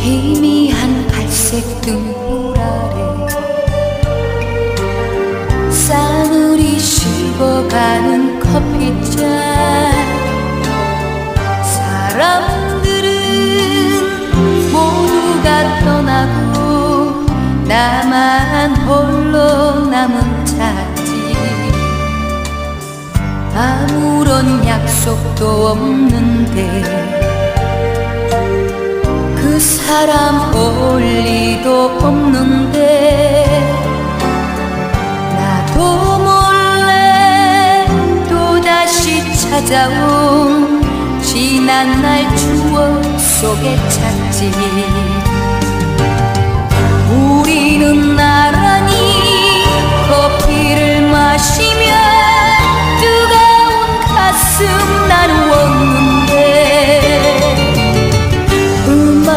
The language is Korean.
희미한 갈색 등불 아래 싸늘히 식어가는 커피잔. 사람들은 모두가 떠나고 나만 홀로 남은 차지. 아무런 약속도 없는데 그 사람 올 리도 없는데 나도 몰래 또다시 찾아온 지난 날 추억 속에 찾지